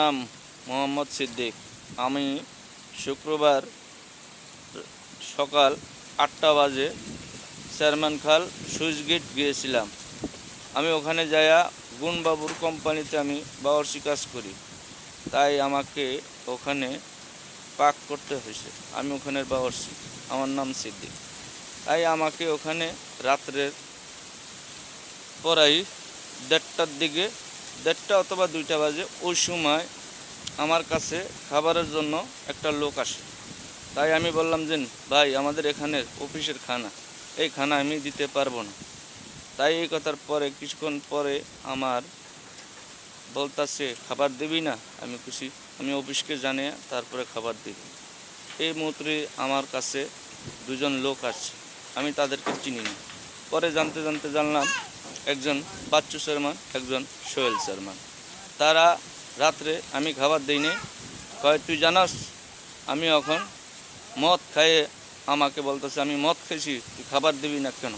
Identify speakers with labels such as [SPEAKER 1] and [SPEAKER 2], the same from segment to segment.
[SPEAKER 1] নাম মোহাম্মদ সিদ্দিক। আমি শুক্রবার সকাল আটটা বাজে চেয়ারম্যান খাল সুইচ গেট গিয়েছিলাম। আমি ওখানে যাইয়া গুণবাবুর কোম্পানিতে আমি বাবরসি কাজ করি। তাই আমাকে ওখানে পাক করতে হয়েছে। আমি ওখানের বাবরসি আমার নাম সিদ্দিক। তাই আমাকে ওখানে রাত্রের পরাই দেড়টার দিকে দেড়টা অথবা দুইটা বাজে, ওই সময় আমার কাছে খাবারের জন্য একটা লোক আসে। তাই আমি বললাম যে, ভাই, আমাদের এখানের অফিসের খানা। এই খানা আমি দিতে পারব না। তাই এই কথার পরে, কিছুক্ষণ পরে আমার বলতাছে, খাবার দিবি না? আমি খুশি, আমি অফিসকে জানিয়ে তারপরে খাবার দিবি এই মুহূর্তে আমার কাছে দুজন লোক আসছে। আমি তাদেরকে চিনি না। পরে জানতে জানতে জানলাম একজন বাচ্চু শর্মা একজন সোহেল শর্মা তারা রাত্রে আমি খাবার দিইনি। কয়, তুই জানাস, আমি এখন মদ খাইয়ে আমাকে বলতেছে, আমি মদ খেয়েছি তুই খাবার দিবি না কেন?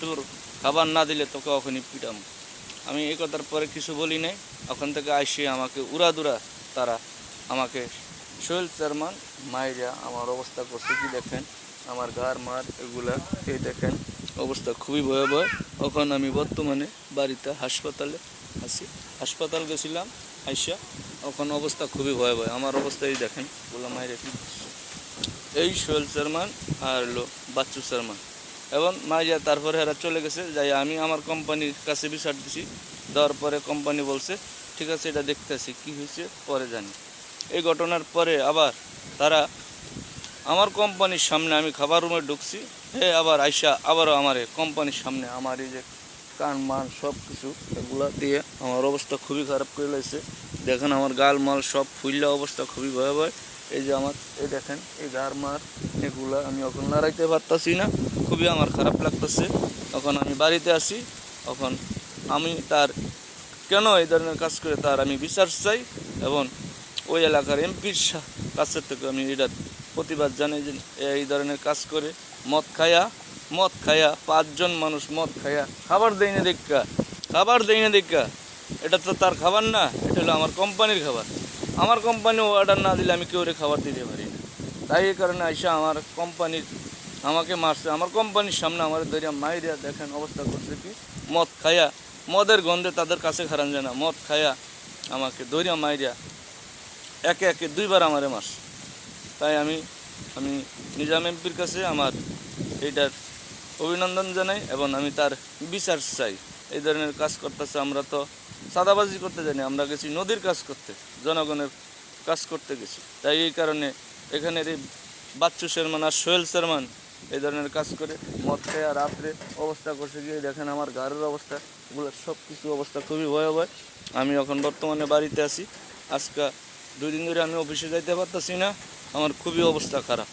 [SPEAKER 1] তোর খাবার না দিলে তোকে ওখানে পিটাম। আমি এই কথার পরে কিছু বলি নাই। ওখান থেকে আসে আমাকে উড়াদুরা তারা আমাকে, সোহেল চেয়ারম্যান মায়েরা আমার অবস্থা করছে, কি দেখেন? আমার গার মার, এগুলা, এই দেখেন। অবস্থা খুবই ভয়াবহ। এখন আমি বর্তমানে বাড়িতে হাসপাতালে আছি। হাসপাতাল গেছিলাম, আইসা। এখন অবস্থা খুবই ভয়াবহ। আমার অবস্থা এই দেখেন গোলা মাইরা কি এই সোহেল শর্মান আর হলো বাচ্চু শর্মান এবং মাইয়া তারপরে এরা চলে গেছে, যাই আমি আমার কোম্পানির কাছে বিচার দিছি। দেওয়ার পরে কোম্পানি বলছে, ঠিক আছে, এটা দেখতেছি, কি হয়েছে, পরে জানি। এই ঘটনার পরে আবার তারা, আমার কোম্পানির সামনে আমি খাবার রুমে ঢুকছি হে, আবার আইসা আবারও আমার কোম্পানির সামনে আমার এই যে কান মান সব কিছু এগুলা দিয়ে আমার অবস্থা খুবই খারাপ করে লাগছে দেখেন আমার গাল, মাল সব ফুললা অবস্থা খুবই ভয়াবহ। এই যে আমার, এই দেখেন, এই গার মার এগুলা আমি এখন লড়াইতে পারতাছি না, খুবই আমার খারাপ লাগতেছে। তখন আমি বাড়িতে আসি তখন আমি তার কেন এই ধরনের কাজ করে তার আমি বিচার চাই এবং ওই এলাকার এমপির কাছের থেকে আমি এটা প্রতিবাদ জানাই যে এই ধরনের কাজ করে মদ খায়া মদ খায়া, পাঁচজন মানুষ মদ খায়া, খাবার দেয় না দেখা, খাবার দেয় না দেখা। এটা তো তার খাবার না, এটা হলো আমার কোম্পানির খাবার। আমার কোম্পানি অর্ডার না দিলে আমি কেউ খাবার দিতে পারি না? তাই এই কারণে আইসা আমার কোম্পানির আমাকে মারছে। আমার কোম্পানির সামনে আমার দরিয়া মাইরিয়া দেখেন অবস্থা করছে কি? মদ খায়া, মদের গন্ধে তাদের কাছে খারান যায় না মদ খায়া আমাকে দরিয়া মাইরিয়া একে একে দুইবার আমারে মাস তাই আমি আমি নিজাম এমপির কাছে আমার এইটার অভিনন্দন জানাই এবং আমি তার বিচার চাই। এই ধরনের কাজ করতেছে আমরা তো সাদাবাজি করতে জানি, আমরা গেছি নদীর কাজ করতে, জনগণের কাজ করতে গেছি। তাই এই কারণে এখানের এই বাচ্চু শর্মান আর সোহেল শর্মান এই ধরনের কাজ করে, মদ খেয়ে আর রাত্রে অবস্থা করছে গিয়ে দেখেন আমার ঘরের অবস্থা এগুলো সব কিছু অবস্থা খুবই ভয়াবহ। আমি এখন বর্তমানে বাড়িতে আছি। আজকে দুই দিন ধরে আমি অফিসে যাইতে পারতেছি না আমার খুবই অবস্থা খারাপ